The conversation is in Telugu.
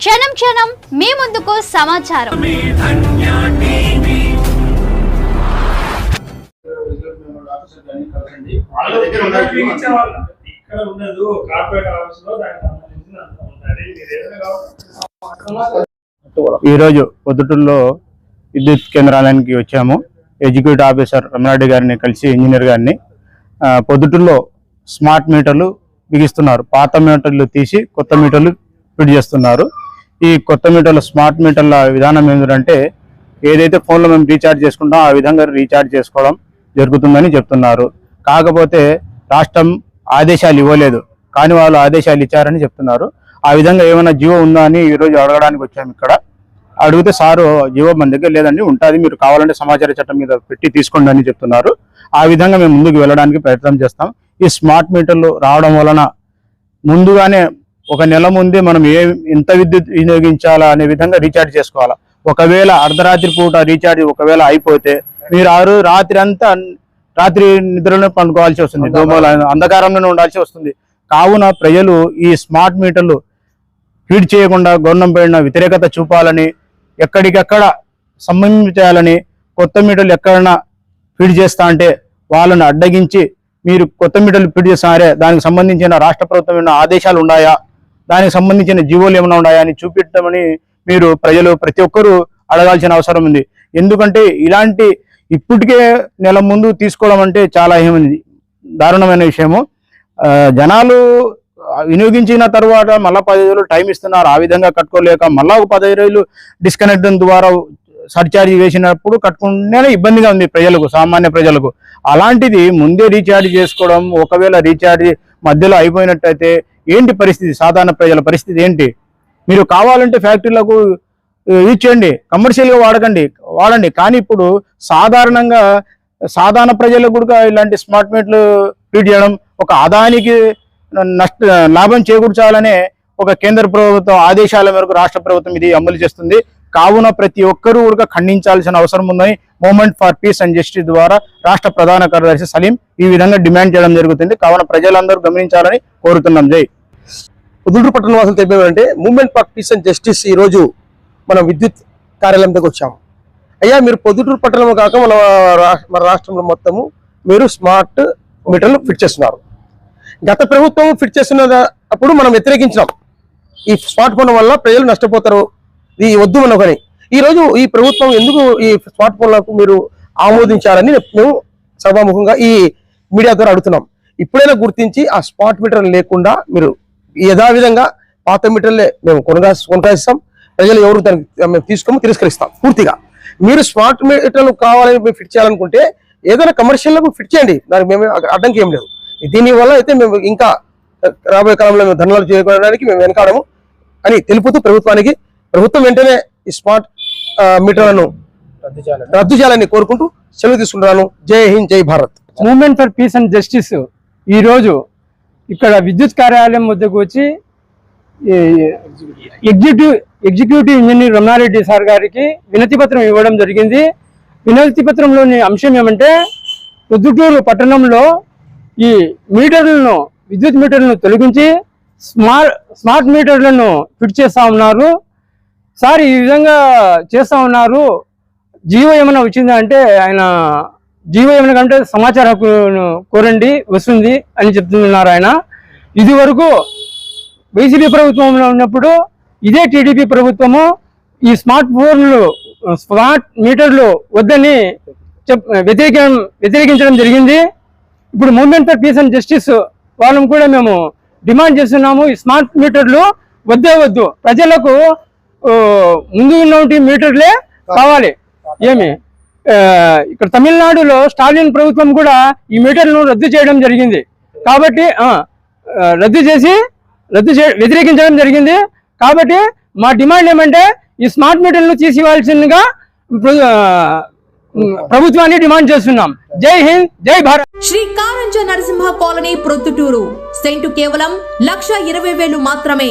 క్షణం క్షణం మీ ముందుకు సమాచారం. ఇక్కడ ఉండదు కార్పొరేట్ ఆఫీస్లో దానికి సంబంధించిన ఈరోజు పొద్దుటూరులో విద్యుత్ కేంద్రాలయానికి వచ్చాము. ఎగ్జిక్యూటివ్ ఆఫీసర్ రమణారెడ్డి గారిని కలిసి ఇంజనీర్ గారిని. ఆ, పొద్దుటూరులో స్మార్ట్ మీటర్లు బిగిస్తున్నారు. పాత మీటర్లు తీసి కొత్త మీటర్లు ఫిట్ చేస్తున్నారు. ఈ కొత్త మీటర్ల స్మార్ట్ మీటర్ల విధానం ఏంటంటే ఏదైతే ఫోన్లో మేము రీఛార్జ్ చేసుకుంటాం ఆ విధంగా రీఛార్జ్ చేసుకోవడం జరుగుతుందని చెప్తున్నారు. కాకపోతే రాష్ట్రం ఆదేశాలు ఇవ్వలేదు. కానీ వాళ్ళు ఆదేశాలు ఇచ్చారని చెప్తున్నారు. ఆ విధంగా ఏమైనా జీవో ఉందా అని ఈరోజు అడగడానికి వచ్చాము ఇక్కడ. అడిగితే సారు జీవో మన దగ్గర లేదండి ఉంటుంది. మీరు కావాలంటే సమాచార చట్టం మీద పెట్టి తీసుకోండి అని చెప్తున్నారు. ఆ విధంగా మేము ముందుకు వెళ్ళడానికి ప్రయత్నం చేస్తాం. ఈ స్మార్ట్ మీటర్లు రావడం వలన ముందుగానే ఒక నెల ముందే మనం ఏ ఎంత విద్యుత్ వినియోగించాలా అనే విధంగా రీఛార్జ్ చేసుకోవాలా? ఒకవేళ అర్ధరాత్రి పూట రీఛార్జ్ ఒకవేళ అయిపోతే మీరు ఆ రోజు రాత్రి అంతా రాత్రి నిద్రలో పండుకోవాల్సి వస్తుంది. దోమల అంధకారంలోనే ఉండాల్సి వస్తుంది. కావున ప్రజలు ఈ స్మార్ట్ మీటర్లు ఫీడ్ చేయకుండా గవర్నమెంట్ పైన వ్యతిరేకత చూపాలని ఎక్కడికెక్కడ సంబంధం చేయాలని కొత్త మీటర్లు ఎక్కడైనా ఫీడ్ చేస్తా అంటే వాళ్ళని అడ్డగించి మీరు కొత్త మీటర్లు ఫీడ్ చేస్తారే దానికి సంబంధించిన రాష్ట్ర ప్రభుత్వం ఆదేశాలు ఉన్నాయా? దానికి సంబంధించిన జీవోలు ఏమైనా ఉన్నాయా అని చూపించమని మీరు ప్రజలు ప్రతి ఒక్కరూ అడగాల్సిన అవసరం ఉంది. ఎందుకంటే ఇలాంటి ఇప్పటికే నెల ముందు తీసుకోవడం అంటే చాలా ఏమైంది దారుణమైన విషయము. జనాలు వినియోగించిన తర్వాత మళ్ళా పది రోజులు టైం ఇస్తున్నారు. ఆ విధంగా కట్టుకోలేక మళ్ళా ఒక పదహైదు రోజులు డిస్కనెక్ట్ ద్వారా సర్చార్జ్ వేసినప్పుడు కట్టుకుంటేనే ఇబ్బందిగా ఉంది ప్రజలకు సామాన్య ప్రజలకు. అలాంటిది ముందే రీఛార్జ్ చేసుకోవడం ఒకవేళ రీఛార్జ్ మధ్యలో అయిపోయినట్టయితే ఏంటి పరిస్థితి? సాధారణ ప్రజల పరిస్థితి ఏంటి? మీరు కావాలంటే ఫ్యాక్టరీలకు ఇచ్చేయండి కమర్షియల్గా వాడకండి వాడండి. కానీ ఇప్పుడు సాధారణంగా సాధారణ ప్రజలకు కూడా ఇలాంటి స్మార్ట్ మీటర్లు ఫీడ్ చేయడం ఒక ఆదాయానికి నష్ట లాభం చేకూర్చాలనే ఒక కేంద్ర ప్రభుత్వం ఆదేశాల మేరకు రాష్ట్ర ప్రభుత్వం ఇది అమలు చేస్తుంది. కావున ప్రతి ఒక్కరూ కూడా ఖండించాల్సిన అవసరం ఉందని movement for peace and justice ద్వారా రాష్ట్ర ప్రధాన కార్యదర్శి సలీం ఈ విధంగా డిమాండ్ చేయడం జరుగుతుంది. కావున ప్రజలందరూ గమనించాలని కోరుతున్నాం. జై. పొద్దుటూరు పట్టణ వాసులు తెలిపేవారంటే movement for peace and justice ఈ రోజు మనం విద్యుత్ కార్యాలయం దగ్గర వచ్చాము. అయ్యా మీరు పొద్దుటూరు పట్టణము కాక మన మన రాష్ట్రంలో మొత్తము మీరు స్మార్ట్ మీటర్లు ఫిట్ చేస్తున్నారు. గత ప్రభుత్వం ఫిట్ చేస్తున్న అప్పుడు మనం వ్యతిరేకించినాం. ఈ స్మార్ట్ ఫోన్ వల్ల ప్రజలు నష్టపోతారు. ఇది వద్దు మనకని ఈ రోజు ఈ ప్రభుత్వం ఎందుకు ఈ స్మార్ట్ ఫోన్లకు మీరు ఆమోదించాలని మేము సభాముఖంగా ఈ మీడియా ద్వారా అడుగుతున్నాం. ఇప్పుడైనా గుర్తించి ఆ స్మార్ట్ మీటర్ లేకుండా మీరు యథావిధంగా పాత మీటర్లే మేము కొనగా కొనసాగిస్తాం. ప్రజలు ఎవరు దానికి మేము తీసుకోము తిరస్కరిస్తాం. పూర్తిగా. మీరు స్మార్ట్ మీటర్లు కావాలని మేము ఫిట్ చేయాలనుకుంటే ఏదైనా కమర్షియల్లకు ఫిట్ చేయండి. దానికి మేము అడ్డంకి ఏం లేదు. దీనివల్ల అయితే మేము ఇంకా రాబోయే కాలంలో మేము ధనాలు చేయడానికి మేము వెనకాడము అని తెలుపుతూ ప్రభుత్వానికి ప్రభుత్వం వెంటనే ఈ స్మార్ట్ మీటర్లను రద్దు చేయాలని. కోరుకుంటూ సెలవు తీసుకుంటున్నాను. జై హింద్ జై Bharat. Movement for peace and justice. ఈరోజు ఇక్కడ విద్యుత్ కార్యాలయం వద్దకు వచ్చి ఈ executive executive engineer Ramana Reddy sir గారికి వినతి పత్రం ఇవ్వడం జరిగింది. వినతి పత్రంలోని అంశం ఏమంటే పొద్దుటూరు పట్టణంలో ఈ మీటర్లను విద్యుత్ మీటర్లను తొలగించి స్మార్ట్ స్మార్ట్ మీటర్లను ఫిట్ చేస్తా ఉన్నారు. సార్ ఈ విధంగా చేస్తా ఉన్నారు. జీవో ఏమైనా వచ్చిందా అంటే ఆయన జీవో ఏమైనా కంటే సమాచార హక్కును కోరండి వస్తుంది అని చెప్తున్నారు ఆయన. ఇది వరకు వైసీపీ ప్రభుత్వంలో ఉన్నప్పుడు ఇదే టీడీపీ ప్రభుత్వము ఈ స్మార్ట్ ఫోన్లు స్మార్ట్ మీటర్లు వద్దని చెప్ వ్యతిరేకం వ్యతిరేకించడం జరిగింది. ఇప్పుడు movement for peace and justice వాళ్ళని కూడా మేము డిమాండ్ చేస్తున్నాము ఈ స్మార్ట్ మీటర్లు వద్దే వద్దు. ప్రజలకు ముందు ఉన్నటువంటి మీటర్లే కావాలి. ఏమి? ఇక్కడ తమిళనాడులో స్టాలిన్ ప్రభుత్వం కూడా ఈ మీటర్లను రద్దు చేయడం జరిగింది. కాబట్టి రద్దు చేసి రద్దు చే వ్యతిరేకించడం జరిగింది. కాబట్టి మా డిమాండ్ ఏమంటే ఈ స్మార్ట్ మీటర్లను తీసివ్వాల్సిందిగా ప్రభుత్వాన్ని డిమాండ్ చేస్తున్నాం. జై హింద్ జై భారత్. శ్రీ కారంజ నరసింహ కాలనీ ప్రొద్దుటూరు. సెంటు కేవలం లక్ష ఇరవై వేలు మాత్రమే.